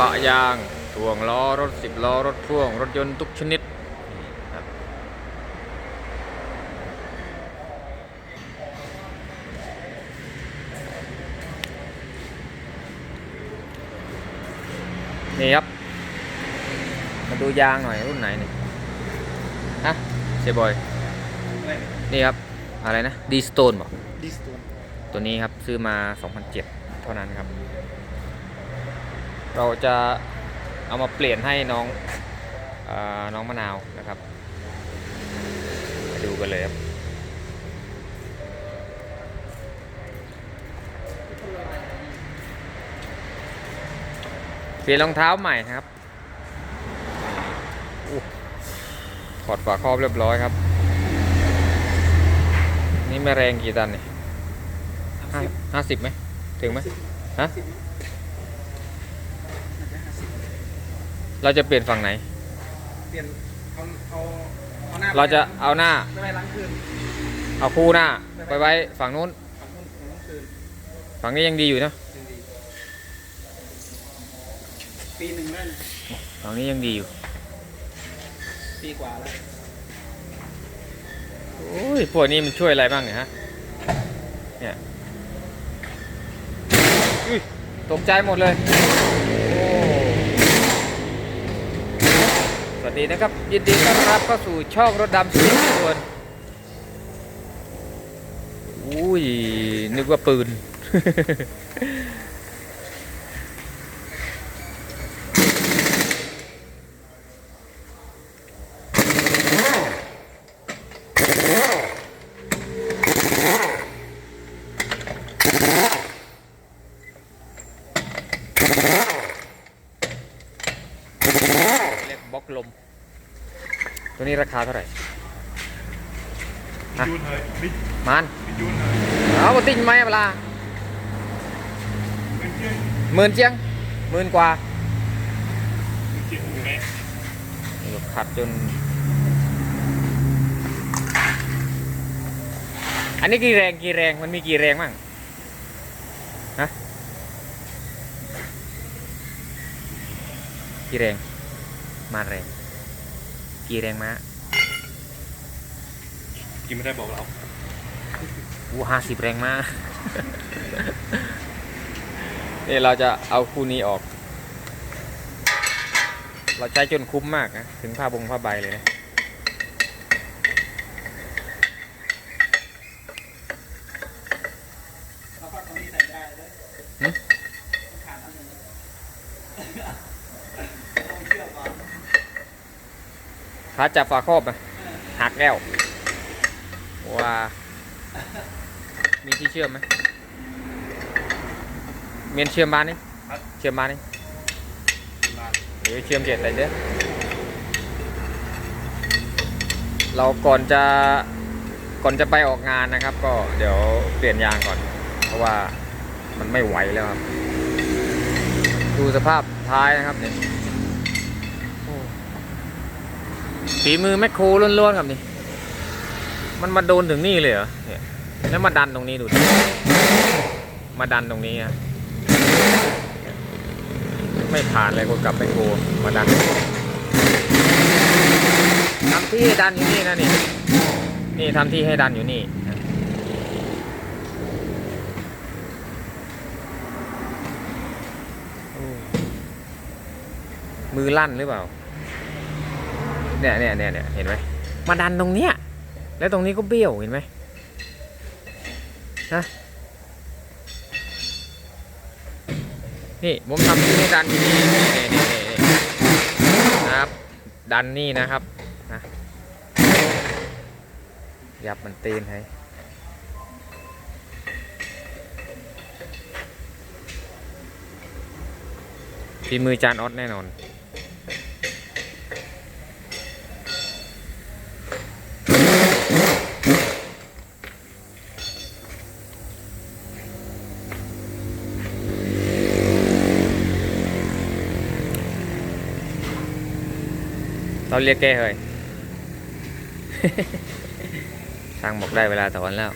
ปะยางถ่วงล้อรถสิบล้อรถพ่วง รถยนต์ทุกชนิดครับนี่ครับ มาดูยางหน่อยรุ่นไหนเนี่ยฮะเซบอยนี่ครับ อะไรนะดีสโตนบอกดิสโตนตัวนี้ครับ ซื้อมา 2007 เท่านั้นครับ เราจะเอามาเปลี่ยนให้น้องอน้องมะนาวนะครับมาดูกันเลยครับเปลี่ยนรองเท้าใหม่ครับถอดฝาครอบเรียบร้อยครับ นี่ไม่แรงกี่ตันเนี่ยห้าสิบไหมถึงไหมฮะ เราจะเปลี่ยนฝั่งไหน เปลี่ยนเอาเอาเอาหน้าเราจะเอาหน้าไม่ไปล้างคืนเอาคู่หน้า ไปไว้ฝั่งนู้น ของคุณของล้างคืนฝั่งนี้ยังดีอยู่เนอะยังดีปีหนึ่งได้นะฝั่งนี้ยังดีอยู่ ปีกว่าแล้วโอ้ย พวกนี้มันช่วยอะไรบ้างเนี่ยฮะ เนี่ยอุ้ยตกใจหมดเลย โอ้ส วัสดีนะครับ ยินดีต้อนรับเข้าสู่ช่องรถดำสียงส่วนอุ้ยนึกว่าปืน เรียกบล็อกลม ตัวนี้ราคาเท่าไหร่ฮะยูนเลยมิดมันมิดยูนเลยเอามาติงไหมเวลาเป็นเพื่อนหมื่นเจียงหมื่นกว่าเป็นเจียงหูแม่ขัดจน อันนี้กี่แรงกี่แรงมันมีกี่แรงบ้างฮะกี่แรง มาแรง กี่แรงม้า กินไม่ได้บอกเราวูห้าสิบแรงม้านี่เราจะเอาคู่นี้ออก เราใช้จนคุ้มมากนะ ถึงผ้าบงผ้าใบเลยนะแล้วก็ตรงนี้ใส่ได้เลยหึขาดอันหนึ่งต้องเชื่อมก่อนขาจับฝาครอบนะหักแล้ว ว้ามีที่เชื่อมไหมเมียนเชื่อมบ้านนี่เชื่อมบ้านนี่มาเดี๋ยวเชื่อมเจ็ดอะไรเด้อเราก่อนจะก่อนจะไปออกงานนะครับ ก็เดี๋ยวเปลี่ยนยางก่อน เพราะว่ามันไม่ไหวแล้วครับ ดูสภาพท้ายนะครับเนี่ยโอ้ฝีมือแมคโครล้วนๆครับนี่ มันมาโดนถึงนี่เลยเหรอเนี่ยแล้วมาดันตรงนี้ดูดิมาดันตรงนี้อะไม่ผ่านเลยคนกลับแมคโครมาดันทำที่ให้ดันอยู่นี่นะนี่นี่ทำที่ให้ดันอยู่นี่มือลั่นหรือเปล่า เนี่ยเนี่ยเนี่ยเนี่ยเห็นไหมมาดันตรงเนี้ย แล้วตรงนี้ก็เบี้ยวเห็นไหมฮะนี่ผมทำที่ให้ดันนี่นี่นี่นี่นะครับ ดันนี่นะครับนะยับมันตีนให้ฝีมือจานออสแน่นอน เราเรียกแกเลยช่างบอกได้เวลาถอนแล้ว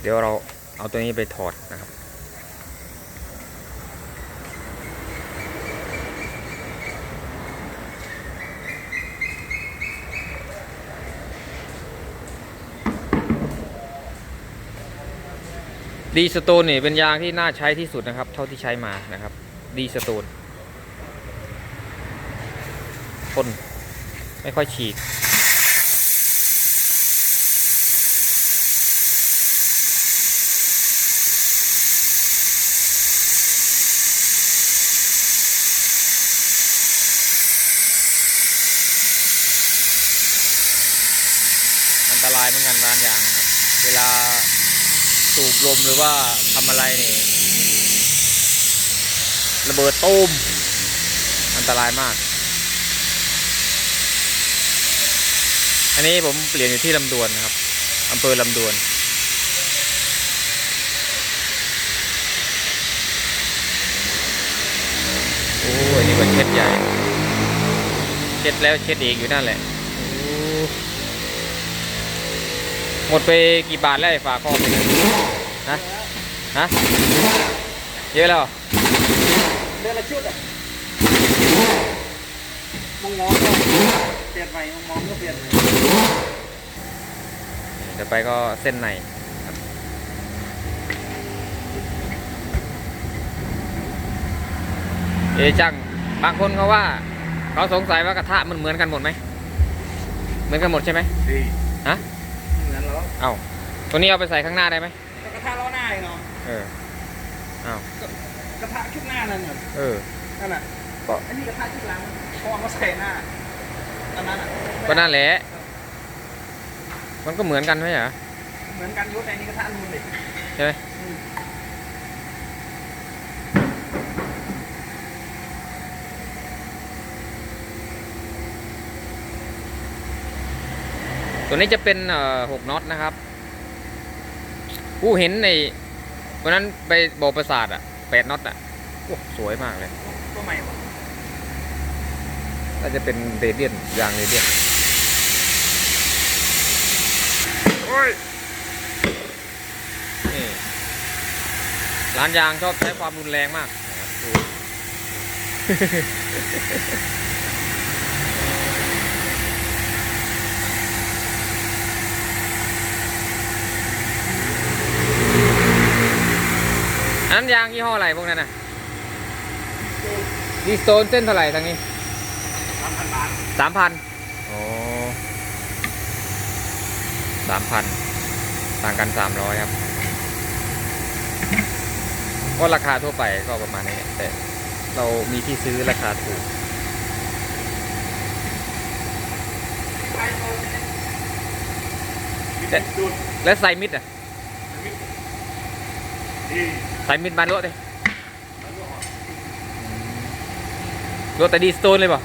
เดี๋ยวเราเอาตัวนี้ไปถอดนะครับ ดีสโตนนี่เป็นยางที่น่าใช้ที่สุดนะครับ เท่าที่ใช้มานะครับ ดีสโตนทนไม่ค่อยฉีกอันตรายเหมือนกันร้านยางนะครับ เวลา สูบลมหรือว่าทำอะไรนี่ระเบิดตูมอันตรายมาก อันนี้ผมเปลี่ยนอยู่ที่ลำดวนนะครับอำเภอลำดวน โอ้ยนี่มันเช็ดใหญ่ เช็ดแล้วเช็ดอีกอยู่นั่นแหละ หมดไปกี่บาทแล้วไอ้ฝาครอบเนี่ยฮะฮะเยอะแล้วเหรอเดือนละชุดอะมองมองก็เปลี่ยนใหม่มองมองก็เปลี่ยนเดี๋ยวไปก็เส้นในครับเอะจังบางคนเขาว่า เขาสงสัยว่ากระทะมันเหมือนกันหมดไหม เหมือนกันหมดใช่ไหมดีฮะเหมื อนแล้วเอ้าตัวนี้เอาไปใส่ข้างหน้าได้ไหมก็กระทะล้อหน้าอีกเนาะเออเอ้ากระทะชุดหน้านั่นน่ะเออ นั่นน่ะก็ อันนี้กระทะชุดหลังเพราะว่าเขาใส่หน้าอันนั้นอะก็นั่นแหละ มันก็เหมือนกันไหมเหรอ เหมือนกันอยุแต่อันนี้กระทะนูนเลยใช่ไหม ตัวนี้จะเป็นเอ่อหกน็อตนะครับผู้เห็นในวันนั้นไปบอกประสาทอะแปดน็อตอะโอ้สวยมากเลยตัวใหม่หมดน่าจะเป็นเรเดียนยางเรเดียนโอ้ยนี่ร้านยางชอบใช้ความรุนแรงมากนะครับดู นนั้นยางยี่ห้ออะไรพวกนั้นน่ะดีสโตนเส้นเท่าไหร่ทางนี้สามพันบาทสามพันโอ้สามพันต่างกันสามร้อยครับ ก็ราคาทั่วไปก็ประมาณนี้แหละแต่เรามีที่ซื้อราคาถูกแต่ดูดและไซมิดอะดี ไซมิดบานรถเลยรถแต่ดีสโตนเลยบ่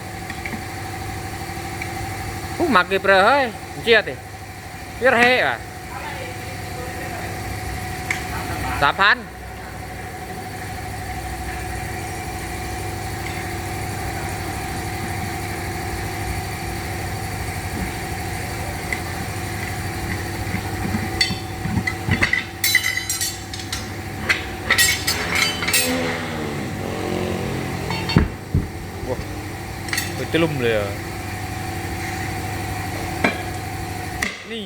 ผู้หมักกี่เปรอเฮ้ยเจี๊ยติเยอะเฮ้อะสามพัน ลุ่มเลยนี่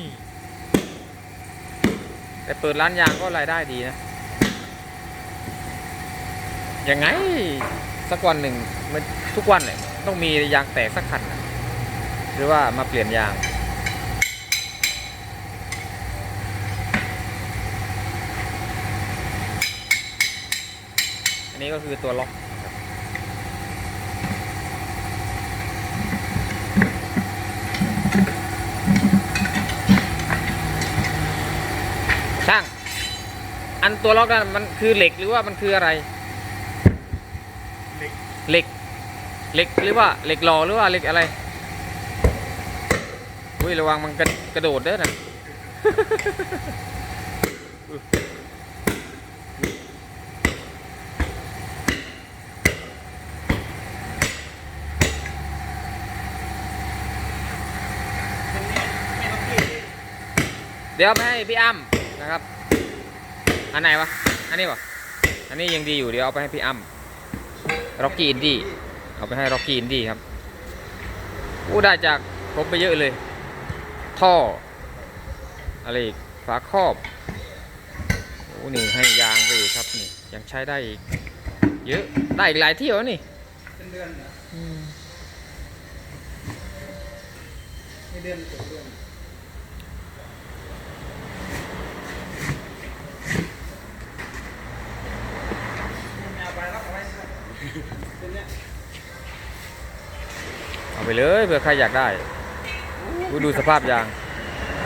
แต่เปิดร้านยางก็รายได้ดีนะ ยังไง สักวันหนึ่งมันทุกวันเลยต้องมียางแตกสักคันนะหรือว่ามาเปลี่ยนยาง อันนี้ก็คือตัวล็อกนะครับ ช่าง อันตัวล็อกนั้นมันคือเหล็กหรือว่ามันคืออะไรเล็ก เหล็ก เหล็กหรือว่าเหล็กหล่อหรือว่าเหล็กอะไร อุ้ยระวังมันกระกระโดดเด้อนะตรงนี้ไม่ต้องพี่เดี๋ยวไปให้พี่อ้ำนะครับ อันไหนวะ อันนี้วะอันนี้ยังดีอยู่เดี๋ยวเอาไปให้พี่อ้ำร็อกกี้อินดี้เอาไปให้ร็อกกี้อินดี้ครับอู้ได้จากครบไปเยอะเลย ท่อ อะไรอีกฝาครอบโอ้นี่ให้ยางไปอีกครับนี่ยังใช้ได้อีก เยอะได้อีกหลายเที่ยวนี่เป็นเดือนเหรอไม่เดือนเกือบเดือนไม่เอาไปแล้วเอาไว้ใส่ เป็นเนี้ยเอาไปเลยเผื่อใครอยากได้อู้ดูสภาพยาง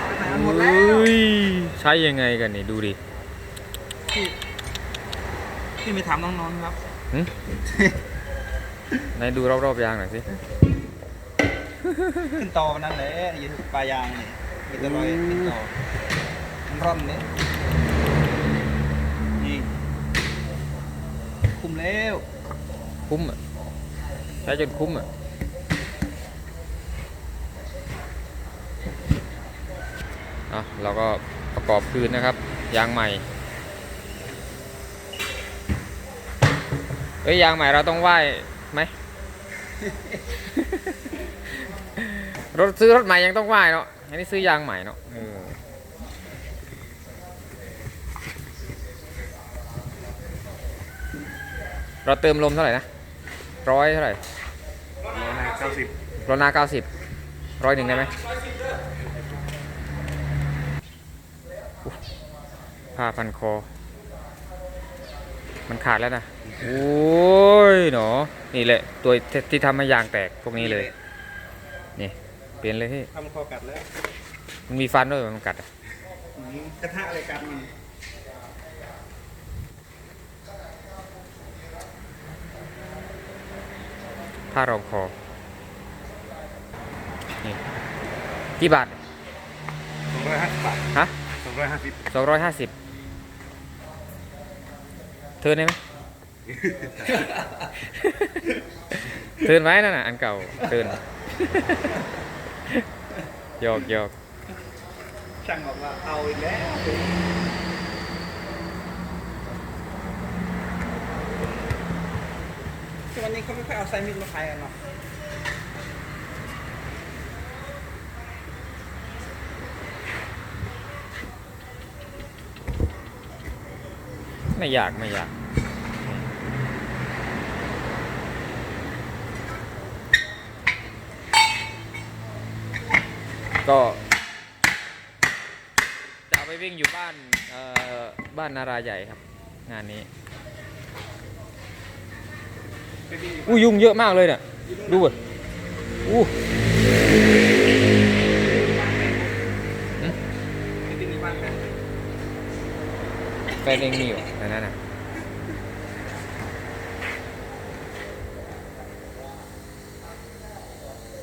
ไปไหนมันหมดแล้วอุ้ยใช้ยังไงกันนี่ดูดิพี่พี่ไม่ถามน้องๆครับหึไหนดูรอบๆยางหน่อยสิ ขึ้นต่อวันนั้นแหละอยืนปลายางนี่มีแต่รอยขึ้นต่อมันร่อนเนี่ยนี่คุมแล้ว คุ้มอะใช้จนคุ้มอะอะเราก็ประกอบคืนนะครับ ยางใหม่เอ้ยยางใหม่เราต้องไหว้ไหมรถซื้อรถใหม่ยังต้องไหว้เนาะอันนี้ซื้อยางใหม่เนาะเออเราเติมลมเท่าไหร่นะ ร้อยเท่าไหร่ร้อยห้าเก้าสิบรถนาเก้าสิบร้อยหนึ่งได้ไหมอุ๊ยผ้าพันคอ มันขาดแล้วนะ โอ้ยหนอ นี่แหละ ตัวที่ทำให้ยางแตกพวกนี้เลย นี่ เปลี่ยนเลยพี่ทำคอกัดแล้ว มันมีฟันด้วยมันกัดอะอืมกระทะอะไรกัดมัน ผ้ารองคอนี่กี่บาทสองร้อยห้าสิบบาทฮะสองร้อยห้าสิบสองร้อยห้าสิบเทิร์นได้ไหม เทิร์นไว้นั่นน่ะ อันเก่าเทิร์นหยอกหยอกช่างบอกว่าเอาอีกแล้ว คือวันนี้เขาไม่ค่อยเอาไซมิดมาขายกันหรอกไม่อยากไม่อยากก็จะเอาไปวิ่งอยู่บ้าน เอ่อ บ้านนาราใหญ่ครับ งานนี้ อู้ยุงเยอะมากเลยเนี่ยดูอะอู้ไปวิ่งอยู่บ้านแฟนเองมีอยู่ในนั้นน่ะ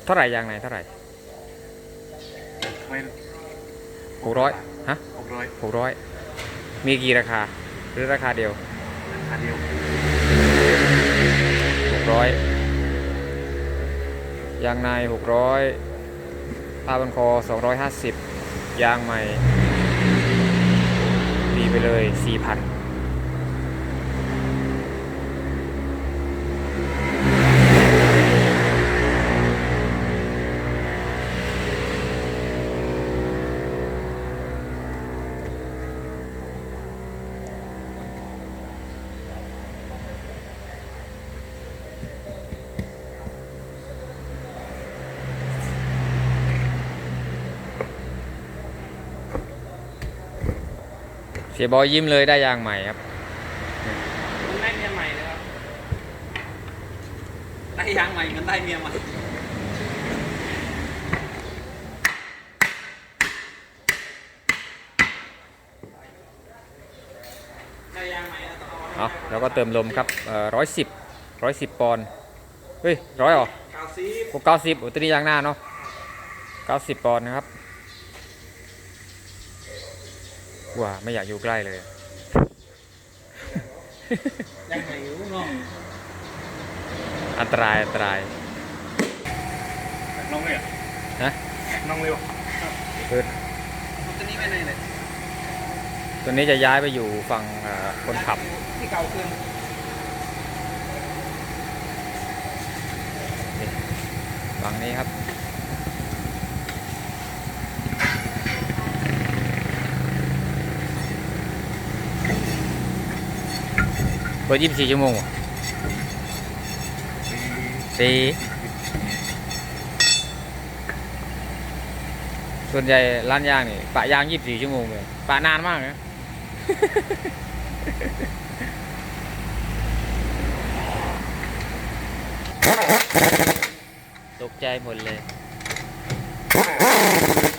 เท่าไหร่ยางไหนเท่าไหร่ไม่หกร้อยฮะหกร้อยหกร้อยมีกี่ราคา หรือราคาเดียวอันเดียว 600 ยางใน 600ผ้าบันคอ 250 ยางใหม่ดีไปเลย 4,000 เสียบอยยิ้มเลยได้ยางใหม่ครับมันได้เมียใหม่เลยครับได้ยางใหม่มันได้เมียใหม่ได้ยางใหม่แล้วต้องเอาเอาแล้วก็เติมลมครับร้อยสิบร้อยสิบปอนด์เฮ้ยร้อยเหรอเก้าสิบกูเก้าสิบอุตรียางหน้าเนาะเก้าสิบปอนด์นะครับ ว้าไม่อยากอยู่ใกล้เลย ยังใหม่อยู่เนาะอันตรายอันตรายน้องเลยเหรอฮะน้องเลยเหรอเกิดมันจะนี่ไว้ไหนเลยตัวนี้จะย้ายไปอยู่ฝั่งเอ่อคนขับที่เก่าขึ้นฝั่งนี้ครับ เปิดยี่สิบสี่ชั่วโมงเหรอสี่ส่วนใหญ่ร้านยางนี่ปะยางยี่สิบสี่ชั่วโมงเลยปะนานมากนะตกใจหมดเลย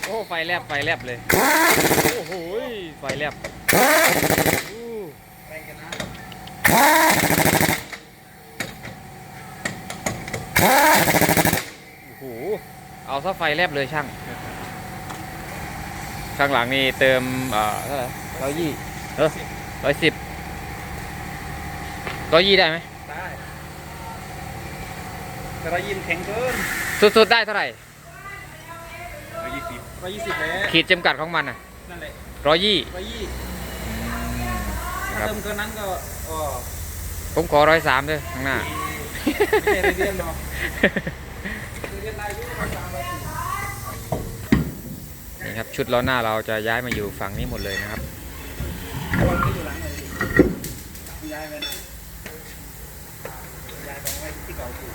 โอ้ ไฟแลบไฟแลบเลย โอ้โหไฟแลบ โอ้โห เอาซะไฟแลบเลยช่าง ข้างหลังนี่เติมเอ่อเท่าไหร่ร้อยยี่เออร้อยสิบร้อยยี่ได้ไหมได้แต่เรายิมแข็งเกินสุดๆได้เท่าไหร่ร้อยยี่สิบร้อยยี่สิบแล้วขีดจำกัดของมันอะ นั่นแหละร้อยยี่ร้อยยี่ครับเติมเกินนั้นก็ ผมขอร้อยสามด้วยข้างหน้า ไม่ใช่เรียนเนาะเรียนนายยุร้อยสามร้อยสี่ นี่ครับชุดล้อหน้าเราจะย้ายมาอยู่ฝั่งนี้หมดเลยนะครับ วางไว้อยู่หลังเลยดิย้ายไปนะย้ายของไว้ที่เก่าอยู่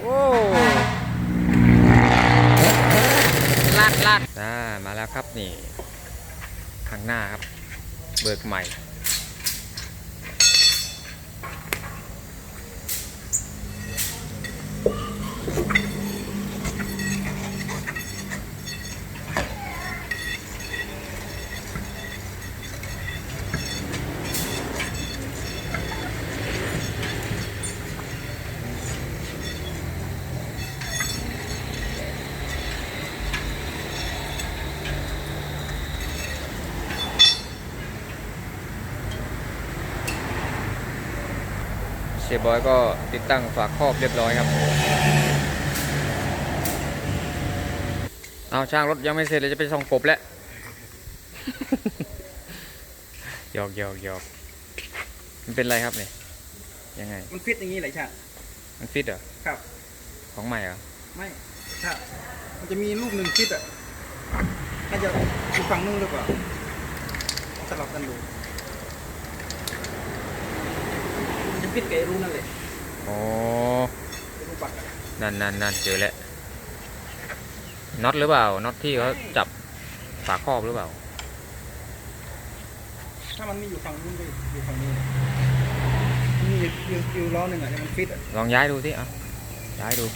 โอ้ลาดลาดอ่ามาแล้วครับนี่ ข้างหน้าครับ เบิกใหม่ เชฟบอยก็ติดตั้งฝาครอบเรียบร้อยครับ เอาช่างรถยังไม่เสร็จเลยจะไปส่องกบแล้วหยอกหยอกหยอกมันเป็นไรครับเนี่ยยังไง มันฟิตอย่างนี้เลยใช่มันฟิตเหรอ ครับ ของใหม่เหรอ ไม่ใช่มันจะมีลูกหนึ่งฟิตอะน่าจะอยู่ฝั่งนู้นหรือเปล่าสลับกันดู มันจะฟิตกับไอ้รูนั่นเลยอ๋อ ไอ้รูปักอะนั่นนั่นนั่นเจอแล้วน็อตหรือเปล่าน็อตที่เขาจับฝาครอบหรือเปล่า ถ้ามันไม่อยู่ฝั่งนู้นก็อยู่ฝั่งนี้มีอยู่อยู่ล้อหนึ่งอะที่มันฟิตอะลองย้ายดูสิเอะย้ายดู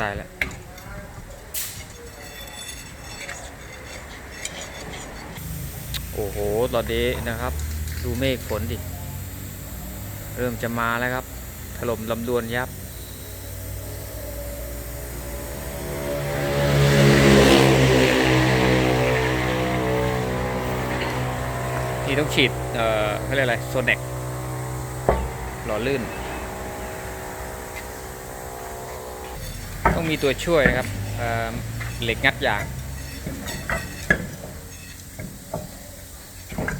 ได้แล้ว โอ้โหตอนนี้นะครับ ดูเมฆฝนดิ เริ่มจะมาแล้วครับ ถล่มลำดวนยับที่ต้องฉีด เอ่อเขาเรียกอะไร โซเน็กหล่อลื่น ต้องมีตัวช่วยนะครับเเหล็กงัดยาง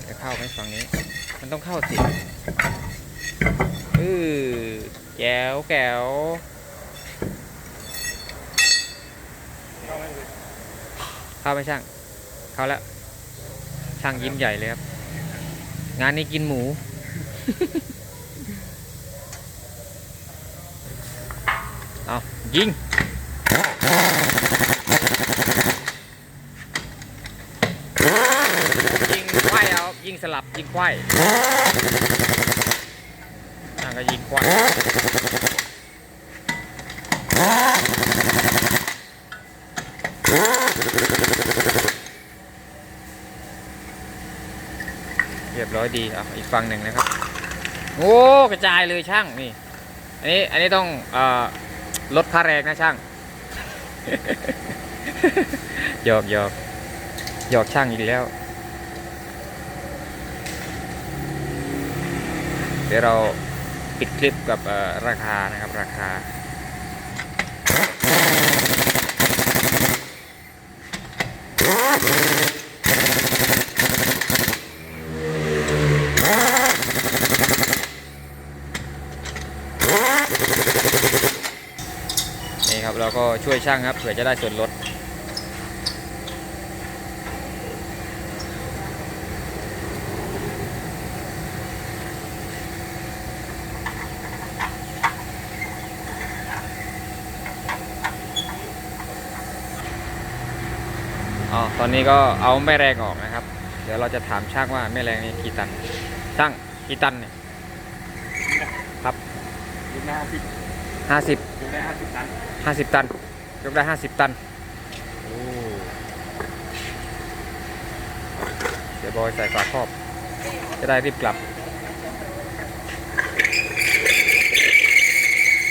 จะเข้าไหมฝั่งนี้ มันต้องเข้าสิอือแก้วแก้วเข้าไหมช่าง เข้าแล้ว ช่างยิ้มใหญ่เลยครับ งานนี้กินหมู เอายิง ยิงควายเอายิง สลับยิงควายก็ยิงควันเรียบร้อยดีอะอีกฝั่งหนึ่งนะครับ โอ้กระจายเลยช่างนี่ อันนี้อันนี้ต้องอลดค่าแรงนะช่างหยอกหยอกหยอกช่างอีกแล้ว เดี๋ยวเราปิดคลิปกับราคานะครับราคา นี่ครับเราก็ช่วยช่างครับเผื่อจะได้ส่วนลด อ๋อตอนนี้ก็เอาแม่แรงออกนะครับ เดี๋ยวเราจะถามช่างว่าแม่แรงนี้กี่ตันช่างกี่ตันเนี่ยครับยกได้ห้าสิบห้าสิบยกได้ห้าสิบตันห้าสิบตันยกได้ห้าสิบตันโอ้เดี๋ยวบอยใส่ฝาครอบ จะได้รีบกลับ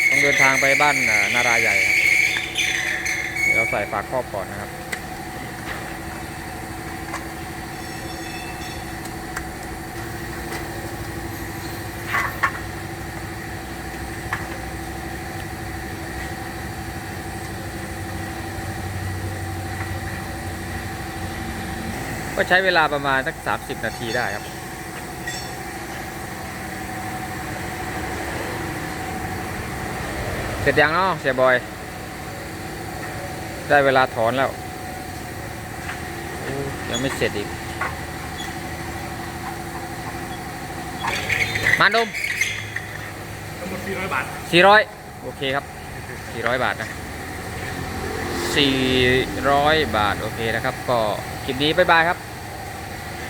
ต้องเดินทางไปบ้านอ่านาราใหญ่ครับ เดี๋ยวเราใส่ฝาครอบก่อนนะครับ ก็ใช้เวลาประมาณสัก 30 นาทีได้ครับ เสร็จยังเนาะเสียบอย ได้เวลาถอนแล้วโอ้ยังไม่เสร็จอีก มานดมทั้งหมดสี่ร้อยบาท 400 โอเคครับ 400 บาทนะ 400 บาท โอเคนะครับ ก็คลิปนี้ บ๊ายบายครับ